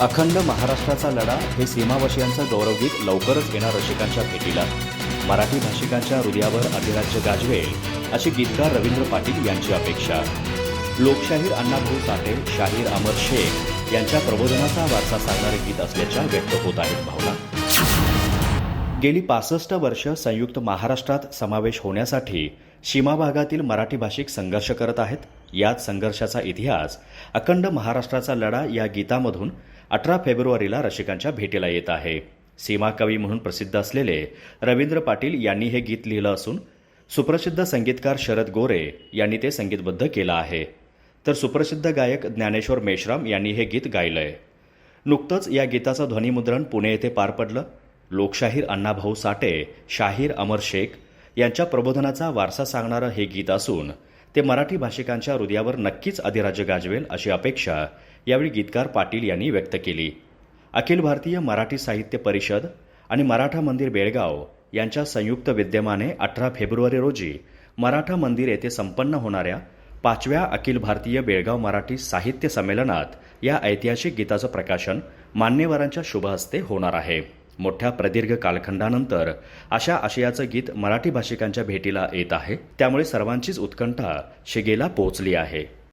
अखंड महाराष्ट्राचा लढा हे सीमावासियांचं गौरवगीत लवकरच येणार रसिकांच्या भेटीला. मराठी भाषिकांच्या हृदयावर अधिराज्य गाजवेल अशी गीतकार रवींद्र पाटील यांची अपेक्षा. लोकशाहीर अण्णाभाऊ साठे शाहीर अमर शेख यांच्या प्रबोधनाचा वारसा सांगणारे गीत असल्याच्या व्यक्त होत आहेत भावना. गेली पासष्ट वर्ष संयुक्त महाराष्ट्रात समावेश होण्यासाठी सीमा भागातील मराठी भाषिक संघर्ष करत आहेत. याच संघर्षाचा इतिहास अखंड महाराष्ट्राचा लढा या गीतामधून अठरा फेब्रुवारीला रसिकांच्या भेटीला येत आहे. सीमा कवी म्हणून प्रसिद्ध असलेले रवींद्र पाटील यांनी हे गीत लिहिलं असून सुप्रसिद्ध संगीतकार शरद गोरे यांनी ते संगीतबद्ध केलं आहे. तर सुप्रसिद्ध गायक ज्ञानेश्वर मेश्राम यांनी हे गीत गायलंय. नुकतंच या गीताचं ध्वनिमुद्रण पुणे येथे पार पडलं. लोकशाहीर अण्णाभाऊ साठे शाहीर अमर शेख यांच्या प्रबोधनाचा वारसा सांगणारं हे गीत असून ते मराठी भाषिकांच्या हृदयावर नक्कीच अधिराज्य गाजवेल अशी अपेक्षा यावेळी गीतकार पाटील यांनी व्यक्त केली. अखिल भारतीय मराठी साहित्य परिषद आणि मराठा मंदिर बेळगाव यांच्या संयुक्त विद्यमाने अठरा फेब्रुवारी रोजी मराठा मंदिर येथे संपन्न होणाऱ्या पाचव्या अखिल भारतीय बेळगाव मराठी साहित्य संमेलनात या ऐतिहासिक गीताचं प्रकाशन मान्यवरांच्या शुभहस्ते होणार आहे. मोठ्या प्रदीर्घ कालखंडानंतर अशा आशयाचं गीत मराठी भाषिकांच्या भेटीला येत आहे त्यामुळे सर्वांचीच उत्कंठा शिगेला पोहोचली आहे.